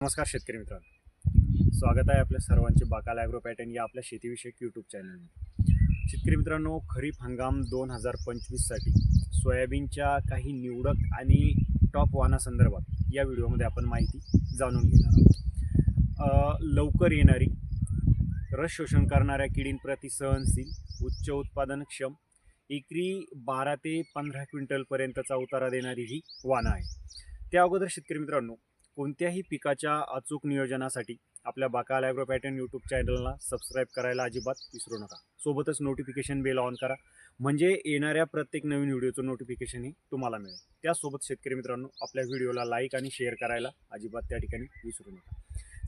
नमस्कार शेतकरी मित्रांनो. स्वागत आहे आपल्या सर्वांचे बाकाल ॲग्रो पॅटर्न या आपल्या शेतीविषयक यूट्यूब चॅनलमध्ये शेतकरी मित्रांनो खरीप हंगाम दोन हजार पंचवीससाठी. सोयाबीनच्या काही निवडक आणि टॉप वाहनासंदर्भात या व्हिडिओमध्ये आपण माहिती जाणून घेणार आहोत. लवकर येणारी रस शोषण करणाऱ्या किडींप्रती सहनशील उच्च उत्पादनक्षम एकरी बारा ते पंधरा क्विंटलपर्यंतचा उतारा देणारी ही वाहनं आहे त्या अगोदर शेतकरी मित्रांनो कोणत्याही पिकाच्या अचूक नियोजनासाठी आपल्या बाकाल ॲग्रो पॅटर्न यूट्यूब चॅनलला सबस्क्राईब करायला अजिबात विसरू नका. सोबतच नोटिफिकेशन बेल ऑन करा. म्हणजे येणाऱ्या प्रत्येक नवीन व्हिडिओचं नोटिफिकेशनही तुम्हाला मिळेल. त्यासोबत शेतकरी मित्रांनो आपल्या व्हिडिओला लाईक आणि शेअर करायला अजिबात त्या ठिकाणी विसरू नका.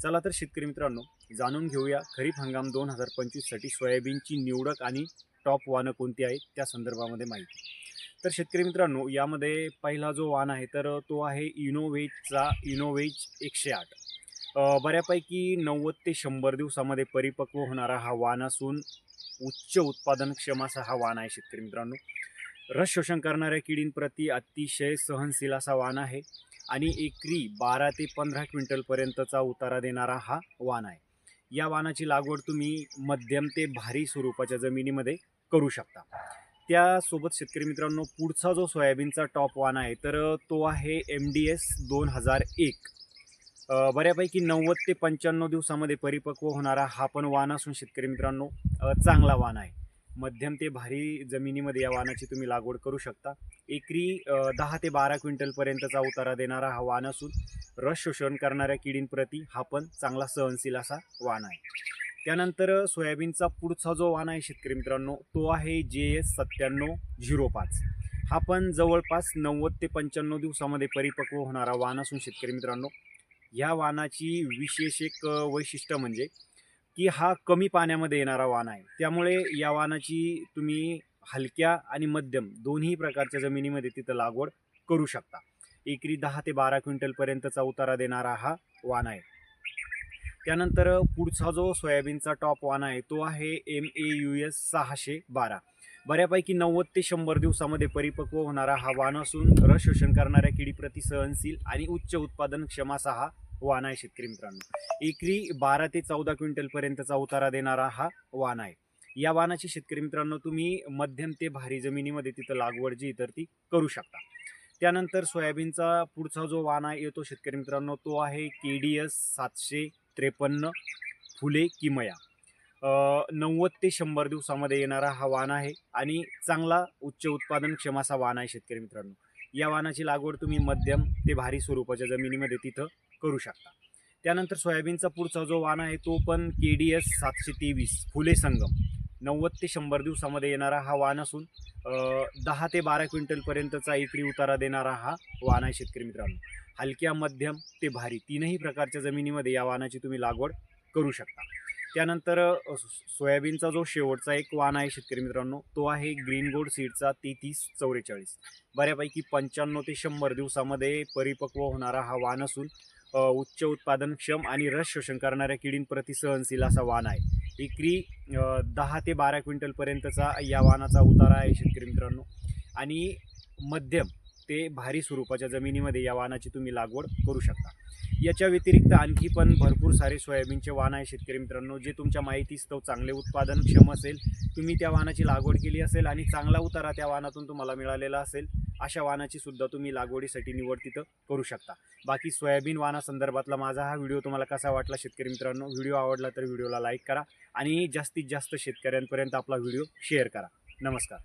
चला तर शेतकरी मित्रांनो जाणून घेऊया खरीप हंगाम दोन हजार पंचवीससाठी सोयाबीनची निवडक आणि टॉप वाणं कोणती आहेत त्या संदर्भामध्ये माहिती. तर शेतकरी मित्रांनो यामध्ये पहिला जो वाण आहे तर तो आहे इनोवेजचा इनोवेज एकशे आठ. बऱ्यापैकी नव्वद ते शंभर दिवसामध्ये परिपक्व होणारा हा वाण असून उच्च उत्पादनक्षम असा हा वाण आहे शेतकरी मित्रांनो. रस शोषण करणाऱ्या किडींप्रती अतिशय सहनशील असा वाण आहे आणि एकरी बारा ते पंधरा क्विंटलपर्यंतचा उतारा देणारा हा वाण आहे. या वाणाची लागवड तुम्ही मध्यम ते भारी स्वरूपाच्या जमिनीमध्ये करू शकता. त्यासोबत शेतकरी मित्रांनो पुढचा जो सोयाबीनचा टॉप वाण आहे तर तो आहे एम डी एस दोन हजार एक. बऱ्यापैकी नव्वद ते पंच्याण्णव दिवसामध्ये परिपक्व होणारा हा पण वाण असून शेतकरी मित्रांनो चांगला वाण आहे. मध्यम ते भारी जमिनीमध्ये या वाणाची तुम्ही लागवड करू शकता. एकरी दहा ते बारा क्विंटलपर्यंतचा उतारा देणारा हा वाण असून रस शोषण करणाऱ्या किडींप्रती हा पण चांगला सहनशील असा वाण आहे. त्यानंतर सोयाबीनचा पुढचा जो वाण आहे शेतकरी मित्रांनो तो आहे जे एस सत्त्याण्णव झिरो पाच. हा पण जवळपास नव्वद ते पंच्याण्णव दिवसामध्ये परिपक्व होणारा वाण असून शेतकरी मित्रांनो ह्या वाणाची विशेष एक वैशिष्ट्य म्हणजे की हा कमी पाण्यामध्ये येणारा वाण आहे. त्यामुळे या वाणाची तुम्ही हलक्या आणि मध्यम दोन्ही प्रकारच्या जमिनीमध्ये तिथं लागवड करू शकता. एकरी दहा ते बारा क्विंटलपर्यंतचा उतारा देणारा हा वाण आहे. त्यानंतर पुढचा जो सोयाबीनचा टॉप वाण आहे तो आहे एम ए यू एस सहाशे बारा. बऱ्यापैकी नव्वद ते शंभर दिवसामध्ये परिपक्व होणारा हा वाण असून रस शोषण करणाऱ्या किडीप्रती सहनशील आणि उच्च उत्पादन क्षमा हा वाण आहे शेतकरी मित्रांनो. एकरी बारा ते चौदा क्विंटलपर्यंतचा उतारा देणारा हा वाण आहे. या वाणाची शेतकरी मित्रांनो तुम्ही मध्यम ते भारी जमिनीमध्ये तिथं लागवड जी तर ती करू शकता. त्यानंतर सोयाबीनचा पुढचा जो वाण आहे येतो शेतकरी मित्रांनो तो आहे के डी एस सातशे त्रेपन्न फुले किमया नव्वद ते शंभर दिवसामध्ये येणारा हा वाण आहे आणि चांगला उच्च उत्पादन क्षमाचा वाण आहे शेतकरी मित्रांनो. या वाणाची लागवड तुम्ही मध्यम ते भारी स्वरूपाच्या जमिनीमध्ये तिथं करू शकता. त्यानंतर सोयाबीनचा पुढचा जो वाण आहे तो पण के डी एस सातशे तेवीस फुले संगम. नव्वद ते शंभर दिवसामध्ये येणारा हा वाण असून दहा ते बारा क्विंटलपर्यंतचा एकरी उतारा देणारा हा वाण आहे शेतकरी मित्रांनो. हलक्या मध्यम ते भारी तीनही प्रकारच्या जमिनीमध्ये या वाणाची तुम्ही लागवड करू शकता. त्यानंतर सो- सोयाबीनचा जो शेवटचा एक वाण आहे शेतकरी मित्रांनो तो आहे ग्रीन गोल्ड सीडचा तेहतीस चौवेचाळीस. बऱ्यापैकी पंच्याण्णव ते शंभर दिवसामध्ये परिपक्व होणारा हा वाण असून उच्च उत्पादनक्षम आणि रस शोषण करणाऱ्या किडींप्रती सहनशील असा वाण आहे. एकरी दहा ते बारा क्विंटलपर्यंतचा या वाहनाचा उतारा आहे शेतकरी मित्रांनो. आणि मध्यम ते भारी स्वरूपाच्या जमिनीमध्ये या वाहनाची तुम्ही लागवड करू शकता. याच्या व्यतिरिक्त आणखी पण भरपूर सारे सोयाबीनचे वाहन आहे शेतकरी मित्रांनो जे तुमच्या माहितीस्तव चांगले उत्पादनक्षम असेल तुम्ही त्या वाहनाची लागवड केली असेल आणि चांगला उतारा त्या वाहनातून तुम्हाला मिळालेला असेल. अशा वाणाची सुद्धा तुम्ही लागवडीसाठी निवड तिथं करू शकता. बाकी सोयाबीन वाणासंदर्भातला माझा हा व्हिडिओ तुम्हाला कसा वाटला शेतकरी मित्रांनो व्हिडिओ आवडला तर व्हिडिओला लाईक करा आणि जास्तीत जास्त शेतकऱ्यांपर्यंत आपला व्हिडिओ शेअर करा. नमस्कार.